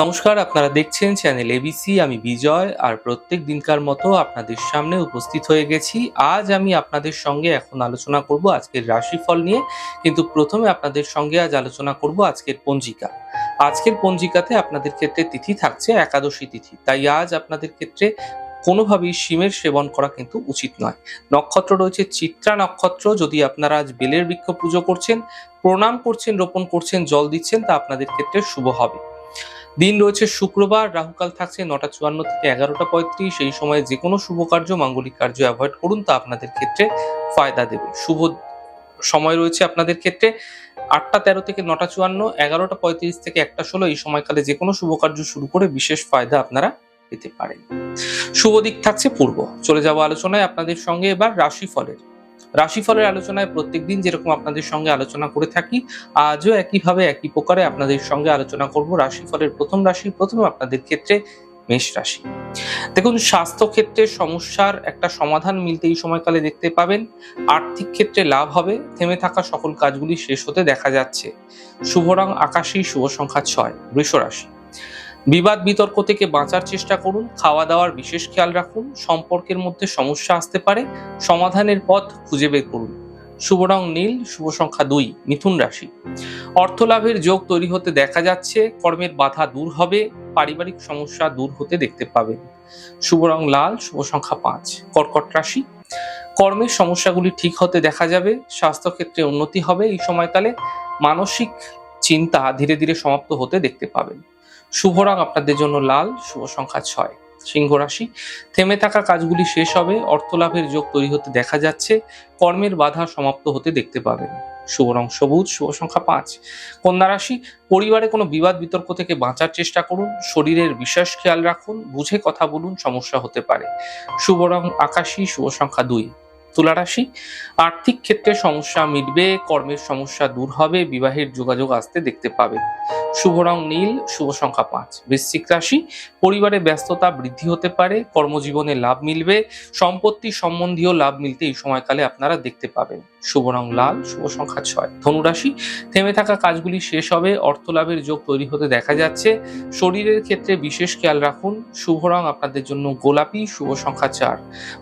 নমস্কার, আপনারা দেখছেন চ্যানেল এবিসি আমি বিজয়, আর প্রত্যেক দিনকার মতো আপনাদের সামনে উপস্থিত হয়ে গেছি। আজ আমি আপনাদের সঙ্গে এখন আলোচনা করব আজকের রাশিফল নিয়ে, কিন্তু প্রথমে আপনাদের সঙ্গে আজ আলোচনা করব আজকের পঞ্জিকা। আজকের পঞ্জিকাতে আপনাদের ক্ষেত্রে তিথি থাকছে একাদশী তিথি, তাই আজ আপনাদের ক্ষেত্রে কোনোভাবেই শিমের সেবন করা কিন্তু উচিত নয়। নক্ষত্র রয়েছে চিত্রা নক্ষত্র, যদি আপনারা আজ বেলের বৃক্ষ পুজো করছেন, প্রণাম করছেন, রোপণ করছেন, জল দিচ্ছেন, তা আপনাদের ক্ষেত্রে শুভ হবে। দিন রয়েছে শুক্রবার, রাহুকাল থাকছে নটা চুয়ান্ন থেকে এগারোটা পঁয়ত্রিশ। এই সময়ে যে কোনো শুভ কার্য, মাঙ্গলিক কার্য অ্যাভয়েড করুন, তা আপনাদের ক্ষেত্রে ফায়দা দেবে। শুভ সময় রয়েছে আপনাদের ক্ষেত্রে আটটা তেরো থেকে নটা চুয়ান্ন, এগারোটা পঁয়ত্রিশ থেকে একটা ষোলো। এই সময়কালে যে কোনো শুভ কার্য শুরু করে বিশেষ ফায়দা আপনারা পেতে পারেন। শুভ দিক থাকছে পূর্ব। চলে যাব আলোচনায় আপনাদের সঙ্গে এবার রাশিফলের রাশিফলের আলোচনায় প্রত্যেকদিন যেরকম আপনাদের সঙ্গে আলোচনা করে থাকি আজও একইভাবে একই প্রকারে আপনাদের সঙ্গে আলোচনা করব রাশিফলের প্রথম রাশি প্রথমে আপনাদের ক্ষেত্রে মেষ রাশি। দেখুন স্বাস্থ্য ক্ষেত্রে সমস্যার একটা সমাধান মিলতে এই সময়কালে দেখতে পাবেন। আর্থিক ক্ষেত্রে লাভ হবে থেমে থাকা সকল কাজগুলি শেষ হতে দেখা যাচ্ছে। শুভ রং আকাশী শুভ সংখ্যা ছয় বৃষ রাশি। বিবাদ বিতর্ক থেকে বাঁচার চেষ্টা করুন, খাওয়া দাওয়ার বিশেষ খেয়াল রাখুন, সম্পর্কের মধ্যে সমস্যা আসতে পারে, সমাধানের পথ খুঁজে বের করুন। শুভ রং নীল, শুভ সংখ্যা দুই, মিথুন রাশি। অর্থ লাভের যোগ তৈরি হতে দেখা যাচ্ছে, কর্মের বাধা দূর হবে, পারিবারিক সমস্যা দূর হতে দেখতে পাবেন। শুভ রং লাল, শুভ সংখ্যা পাঁচ, কর্কট রাশি। কর্মের সমস্যাগুলি ঠিক হতে দেখা যাবে, স্বাস্থ্যক্ষেত্রে উন্নতি হবে, এই সময়কালে মানসিক চিন্তা ধীরে ধীরে সমাপ্ত হতে দেখতে পাবেন। শুভ রং আপনাদের জন্য লাল, শুভ সংখ্যা ছয়। সিংহ রাশি, থেমে থাকা কাজগুলি শেষ হবে অর্থ লাভের যোগ তৈরি হতে দেখা যাচ্ছে, কর্মের বাধা সমাপ্ত হতে দেখতে পাবেন। শুভ রং সবুজ, শুভ সংখ্যা পাঁচ। কন্যা রাশি, পরিবারে কোনো বিবাদ বিতর্ক থেকে বাঁচার চেষ্টা করুন, শরীরের বিশেষ খেয়াল রাখুন, বুঝে কথা বলুন, সমস্যা হতে পারে। শুভ রং আকাশী, শুভ সংখ্যা দুই। তুলা রাশি আর্থিক ক্ষেত্রে সমস্যা মিটবে, কর্মের সমস্যা দূর হবে, বিবাহের যোগাযোগ আসতে দেখতে পাবেন শুভ রং নীল, শুভ সংখ্যা পাঁচ। বৃশ্চিক রাশি, পরিবারে ব্যস্ততা বৃদ্ধি হতে পারে, কর্মজীবনে লাভ মিলবে, সম্পত্তি সম্বন্ধীয় লাভ মিলতে এই সময়কালে আপনারা দেখতে পাবেন। শুভ রং লাল, শুভ সংখ্যা ছয়। ধনুরাশি, থেমে থাকা কাজগুলি শেষ হবে অর্থ লাভের যোগ তৈরি হতে দেখা যাচ্ছে। শরীরের ক্ষেত্রে বিশেষ খেয়াল রাখুন, শুভ রং আপনাদের জন্য গোলাপি, শুভ সংখ্যা চার।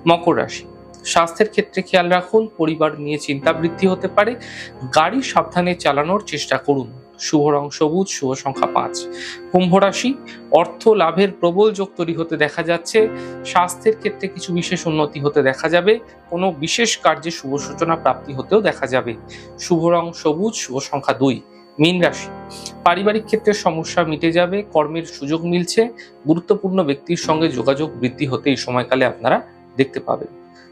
মকর রাশি স্বাস্থ্যের ক্ষেত্রে খেয়াল রাখুন, পরিবার নিয়ে চিন্তা বৃদ্ধি হতে পারে। গাড়ি সাবধানে চালানোর চেষ্টা করুন। শুভ রং সবুজ, শুভ সংখ্যা পাঁচ। কুম্ভ রাশি, অর্থ লাভের প্রবল যোগ তৈরি হতে দেখা যাচ্ছে। স্বাস্থ্যের ক্ষেত্রে কিছু বিশেষ উন্নতি হতে দেখা যাবে। কোনো বিশেষ কার্যে শুভ সূচনা প্রাপ্তি হতেও দেখা যাবে। শুভ রং সবুজ, শুভ সংখ্যা দুই। মীন রাশি, পারিবারিক ক্ষেত্রে সমস্যা মিটে যাবে, কর্মের সুযোগ মিলছে। গুরুত্বপূর্ণ ব্যক্তির সঙ্গে যোগাযোগ বৃদ্ধি হতে এই সময়কালে আপনারা দেখতে পাবেন।